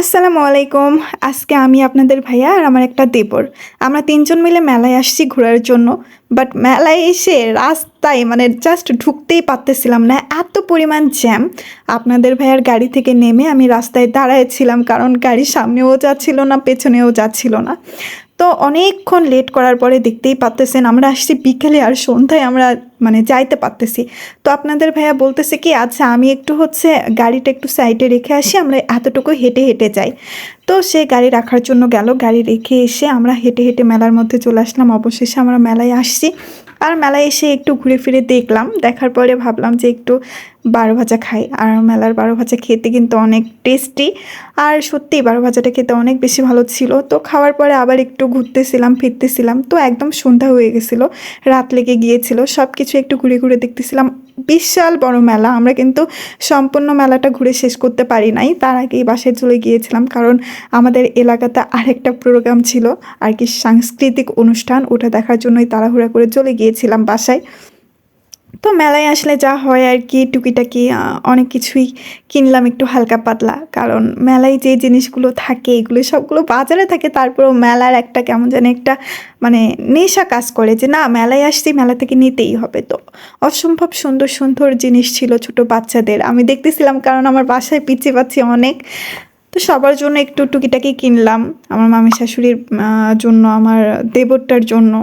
আসসালামু আলাইকুম। আজকে আমি আপনাদের ভাইয়া আর আমার একটা দেবর। আমরা তিনজন মিলে মেলায় আসছি ঘোরার জন্য বাট মেলায় এসে রাস্তায় মানে জাস্ট ঢুকতেই পারতেছিলাম না। এত পরিমাণ জ্যাম আপনাদের ভাইয়ার গাড়ি থেকে নেমে আমি রাস্তায় দাঁড়ায়ছিলাম কারণ গাড়ি সামনেও যাচ্ছিল না, পেছনেও যাচ্ছিল না। তো অনেকক্ষণ লেট করার পরে দেখতেই পারতেছেন, আমরা আসছি বিকেলে আর সন্ধ্যায় আমরা মানে যাইতে পারতেছি। তো আপনাদের ভাইয়া বলতেছে কি আচ্ছা আমি একটু হচ্ছে গাড়িটা একটু সাইডে রেখে আসি, আমরা এতটুকু হেঁটে হেঁটে যাই। তো সে গাড়ি রাখার জন্য গেল, গাড়ি রেখে এসে আমরা হেঁটে হেঁটে মেলার মধ্যে চলে আসলাম। অবশেষে আমরা মেলায় আসছি। আর মেলায় এসে একটু ঘুরে ফিরে দেখলাম। দেখার পরে ভাবলাম যে একটু বারো ভাজা খাই। আর মেলার বারো ভাজা খেতে কিন্তু অনেক টেস্টি আর সত্যি বারো ভাজাটা খেতে অনেক বেশি ভালো ছিল। তো খাওয়ার পরে আবার একটু ঘুরতেছিলাম, ফিরতেছিলাম। তো একদম সন্ধ্যা হয়ে গেছিল, রাত লেগে গিয়েছিল। সব কিছু একটু ঘুরে ঘুরে দেখতেছিলাম। বিশাল বড় মেলা। আমরা কিন্তু সম্পূর্ণ মেলাটা ঘুরে শেষ করতে পারি নাই। তার আগেই বাসায় চলে গিয়েছিলাম কারণ আমাদের এলাকাতে আরেকটা প্রোগ্রাম ছিল। আর কি সাংস্কৃতিক অনুষ্ঠান। ওটা দেখার জন্যই তাড়াহুড়া করে চলে গিয়েছিলাম বাসায়। তো মেলায় আসলে যা হয় আর কি, টুকিটাকি অনেক কিছুই কিনলাম একটু হালকা পাতলা। কারণ মেলায় যে জিনিসগুলো থাকে, এগুলো সবগুলো বাজারে থাকে, তারপরেও মেলার একটা কেমন যেন একটা মানে নেশা কাজ করে যে না, মেলায় আসছি, মেলা থেকে নিতেই হবে তো। অসম্ভব সুন্দর সুন্দর জিনিস ছিল ছোট বাচ্চাদের। আমি দেখতেছিলাম কারণ আমার বাসায় পিছিয়ে পাচ্ছি অনেক। তো সবার জন্য একটু টুকিটাকি কিনলাম। আমার মামি শাশুড়ির জন্য, আমার দেবরটার জন্য।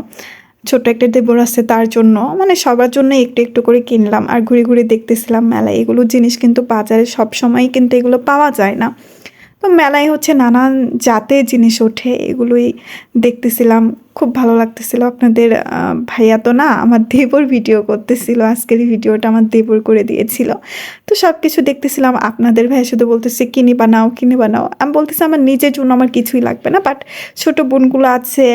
ছোট একটা দেবর আছে তার জন্য। মানে সবার জন্য একটু একটু করে কিনলাম। আর ঘুরে ঘুরে দেখতেছিলাম মেলায়। এগুলো জিনিস কিন্তু বাজারে সব সময় কিন্তু এগুলো পাওয়া যায় না। তো মেলায় হচ্ছে নানান জাতের জিনিস ওঠে, এগুলোই দেখতেছিলাম। খুব ভালো লাগতেছিল। আপনাদের ভাইয়া তো না আমার দেবর ভিডিও করতেছিল, আজকের ভিডিওটা আমার দেবর করে দিয়েছিল। তো সব কিছু দেখতেছিলাম, আপনাদের ভাইয়া শুধু বলতেছে, কিনে বানাও কিনে বানাও। আমি বলতেছি, আমার নিজের জন্য আমার কিছুই লাগবে না বাট ছোট বোনগুলো আছে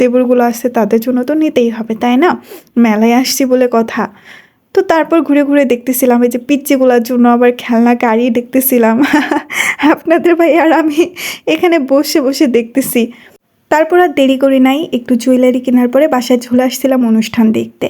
দেবরগুলো আছে, তাদের জন্য তো নিতেই হবে, তাই না? মেলায় আসছি বলে কথা। তো তারপর ঘুরে ঘুরে দেখতেছিলাম এই যে পিচ্চিগুলার জন্য আবার খেলনা গাড়ি দেখতেছিলাম। আপনাদের ভাই আর আমি এখানে বসে বসে দেখতেছি। তারপর আর দেরি করি নাই, একটু জুয়েলারি কেনার পরে বাসায় ঝুলে আসছিলাম অনুষ্ঠান দেখতে।